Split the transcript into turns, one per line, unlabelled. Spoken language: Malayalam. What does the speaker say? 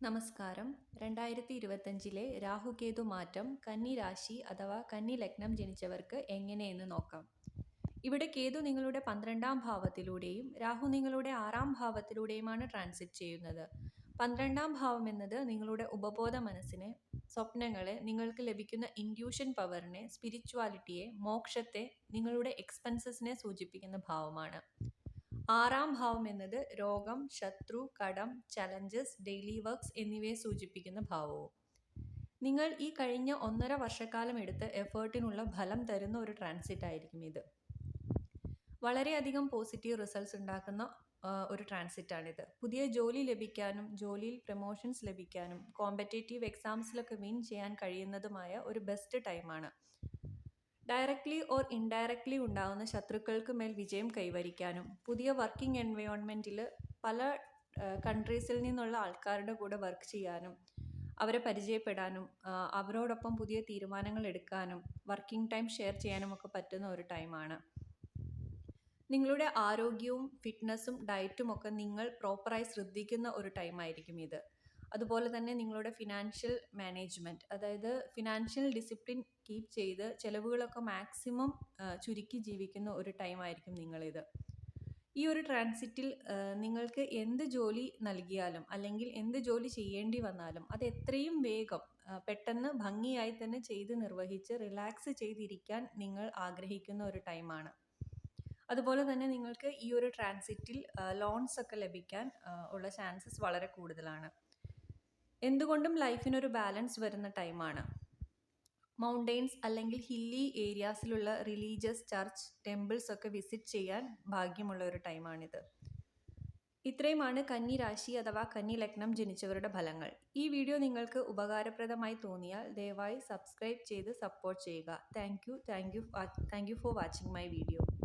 നമസ്കാരം. രണ്ടായിരത്തി ഇരുപത്തഞ്ചിലെ രാഹുകേതു മാറ്റം കന്നി രാശി അഥവാ കന്നി ലഗ്നം ജനിച്ചവർക്ക് എങ്ങനെയെന്ന് നോക്കാം. ഇവിടെ കേതു നിങ്ങളുടെ പന്ത്രണ്ടാം ഭാവത്തിലൂടെയും രാഹു നിങ്ങളുടെ ആറാം ഭാവത്തിലൂടെയുമാണ് ട്രാൻസിറ്റ് ചെയ്യുന്നത്. പന്ത്രണ്ടാം ഭാവം എന്നത് നിങ്ങളുടെ ഉപബോധ മനസ്സിനെ സ്വപ്നങ്ങളെ നിങ്ങൾക്ക് ലഭിക്കുന്ന ഇൻഡ്യൂഷൻ പവറിനെ സ്പിരിച്വാലിറ്റിയെ മോക്ഷത്തെ നിങ്ങളുടെ എക്സ്പെൻസസിനെ സൂചിപ്പിക്കുന്ന ഭാവമാണ്. ആറാം ഭാവം എന്നത് രോഗം ശത്രു കടം ചലഞ്ചസ് ഡെയിലി വർക്ക്സ് എന്നിവയെ സൂചിപ്പിക്കുന്ന ഭാവവും. നിങ്ങൾ ഈ കഴിഞ്ഞ ഒന്നര വർഷക്കാലം എടുത്ത് എഫേർട്ടിനുള്ള ഫലം തരുന്ന ഒരു ട്രാൻസിറ്റ് ആയിരിക്കും ഇത്. വളരെയധികം പോസിറ്റീവ് റിസൾട്ട്സ് ഉണ്ടാക്കുന്ന ഒരു ട്രാൻസിറ്റാണിത് പുതിയ ജോലി ലഭിക്കാനും ജോലിയിൽ പ്രൊമോഷൻസ് ലഭിക്കാനും കോമ്പറ്റേറ്റീവ് എക്സാംസിലൊക്കെ വിൻ ചെയ്യാൻ കഴിയുന്നതുമായ ഒരു ബെസ്റ്റ് ടൈമാണ് ഡയറക്റ്റ്ലി ഓർ ഇൻഡയറക്ട്ലി ഉണ്ടാകുന്ന ശത്രുക്കൾക്ക് മേൽ വിജയം കൈവരിക്കാനും പുതിയ വർക്കിംഗ് എൻവയോൺമെന്റിൽ പല കൺട്രീസിൽ നിന്നുള്ള ആൾക്കാരുടെ കൂടെ വർക്ക് ചെയ്യാനും അവരെ പരിചയപ്പെടാനും അവരോടൊപ്പം പുതിയ തീരുമാനങ്ങൾ എടുക്കാനും വർക്കിംഗ് ടൈം ഷെയർ ചെയ്യാനും ഒക്കെ പറ്റുന്ന ഒരു ടൈമാണ് നിങ്ങളുടെ ആരോഗ്യവും ഫിറ്റ്നസ്സും ഡയറ്റും ഒക്കെ നിങ്ങൾ പ്രോപ്പറായി ശ്രദ്ധിക്കുന്ന ഒരു ടൈമായിരിക്കും ഇത്. അതുപോലെ തന്നെ നിങ്ങളുടെ ഫിനാൻഷ്യൽ മാനേജ്മെന്റ് അതായത് ഫിനാൻഷ്യൽ ഡിസിപ്ലിൻ കീപ്പ് ചെയ്ത് ചിലവുകളൊക്കെ മാക്സിമം ചുരുക്കി ജീവിക്കുന്ന ഒരു ടൈം ആയിരിക്കും നിങ്ങളിത്. ഈ ഒരു ട്രാൻസിറ്റിൽ നിങ്ങൾക്ക് എന്ത് ജോലി നൽകിയാലും അല്ലെങ്കിൽ എന്ത് ജോലി ചെയ്യേണ്ടി വന്നാലും അത് എത്രയും വേഗം പെട്ടെന്ന് ഭംഗിയായി തന്നെ ചെയ്ത് നിർവഹിച്ച് റിലാക്സ് ചെയ്തിരിക്കാൻ നിങ്ങൾ ആഗ്രഹിക്കുന്ന ഒരു ടൈമാണ് അതുപോലെ തന്നെ നിങ്ങൾക്ക് ഈ ഒരു ട്രാൻസിറ്റിൽ ലോൺസ് ഒക്കെ ലഭിക്കാൻ ഉള്ള ചാൻസസ് വളരെ കൂടുതലാണ്. എന്തുകൊണ്ടും ലൈഫിനൊരു ബാലൻസ് വരുന്ന ടൈമാണ്. മൗണ്ടെയ്ൻസ് അല്ലെങ്കിൽ ഹില്ലി ഏരിയാസിലുള്ള റിലീജിയസ് ചർച്ച് ടെമ്പിൾസ് ഒക്കെ വിസിറ്റ് ചെയ്യാൻ ഭാഗ്യമുള്ള ഒരു ടൈമാണിത്. ഇത്രയുമാണ് കന്നി രാശി അഥവാ കന്നി ലഗ്നം ജനിച്ചവരുടെ ഫലങ്ങൾ. ഈ വീഡിയോ നിങ്ങൾക്ക് ഉപകാരപ്രദമായി തോന്നിയാൽ ദയവായി സബ്സ്ക്രൈബ് ചെയ്ത് സപ്പോർട്ട് ചെയ്യുക. Thank you thank you thank you for watching my video.